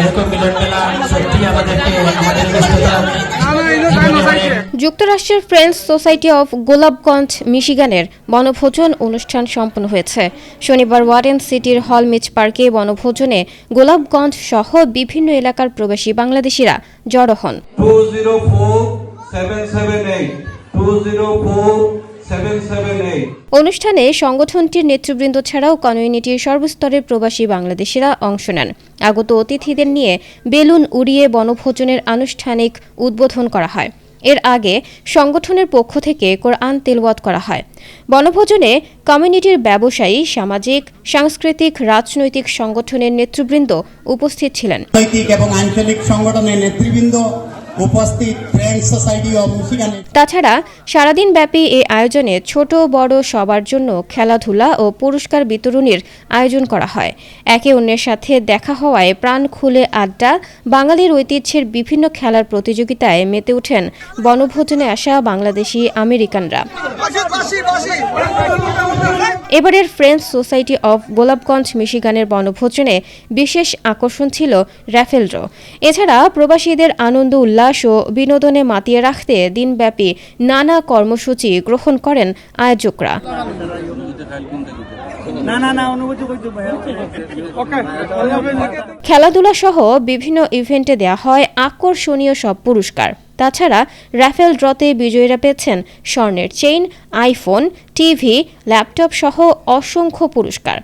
এরকম মিলন মেলা সত্যি আমাদেরকে আমাদের ব্যস্ততা যুক্তরাষ্ট্রের ফ্রেন্ডস সোসাইটি অফ গোলাপগঞ্জ মিশিগানের বনভোজন অনুষ্ঠান সম্পন্ন হয়েছে। শনিবার ওয়ারেন সিটির হলমিচ পার্কে বনভোজনে গোলাপগঞ্জ সহ বিভিন্ন এলাকার প্রবাসী বাংলাদেশিরা জড়ো হন। 204-778 অনুষ্ঠানে সংগঠনটির নেতৃবৃন্দ ছাড়াও কমিউনিটির সর্বস্তরের প্রবাসী বাংলাদেশিরা অংশ নেন। আগত অতিথিদের নিয়ে বেলুন উড়িয়ে বনভোজনের আনুষ্ঠানিক উদ্বোধন করা হয়। এর আগে সংগঠনের পক্ষ থেকে কোরআন তেলওয়াত করা হয়। বনভোজনে কমিউনিটির ব্যবসায়ী সামাজিক সাংস্কৃতিক রাজনৈতিক সংগঠনের নেতৃবৃন্দ উপস্থিত ছিলেন। এবং আঞ্চলিক সংগঠনের নেতৃবৃন্দ উপস্থিত ফ্রেন্ড সোসাইটি অব তাছাড়া সারাদিন ব্যাপী এই আয়োজনে ছোট বড় সবার জন্য খেলাধুলা ও পুরস্কার বিতরণীর আয়োজন করা হয়। একে অন্যের সাথে দেখা হওয়ায় প্রাণ খুলে আড্ডা বাঙালির ঐতিহ্যের বিভিন্ন খেলার প্রতিযোগিতায় মেতে ওঠেন বনভোজনে আসা বাংলাদেশি আমেরিকানরা। এবারের ফ্রেন্ডস সোসাইটি অফ গোলাপগঞ্জ, মিশিগানের বনভোজনে বিশেষ আকর্ষণ ছিল র্যাফেল ড্র এছাড়া প্রবাসীদের আনন্দ, উল্লাস ও বিনোদনে মাতিয়ে রাখতে দিনব্যাপী নানা কর্মসূচি গ্রহণ করেন আয়োজকরা। খেলাধুলা সহ বিভিন্ন ইভেন্টে দেওয়া হয় আকর্ষণীয় সব পুরস্কার। তাছাড়া রাফেল ড্রতে বিজয়ীরা পেয়েছেন স্বর্ণের চেইন, আইফোন, টিভি, ল্যাপটপ সহ অসংখ্য পুরস্কার।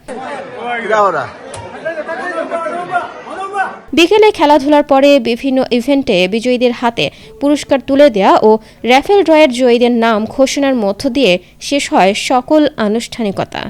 বিকেলে খেলাধুলার পরে বিভিন্ন ইভেন্টে বিজয়ীদের হাতে পুরস্কার তুলে দেওয়া ও র্যাফেল ড্রয়ের জয়ীদের নাম ঘোষণার মধ্য দিয়ে শেষ হয় সকল আনুষ্ঠানিকতা।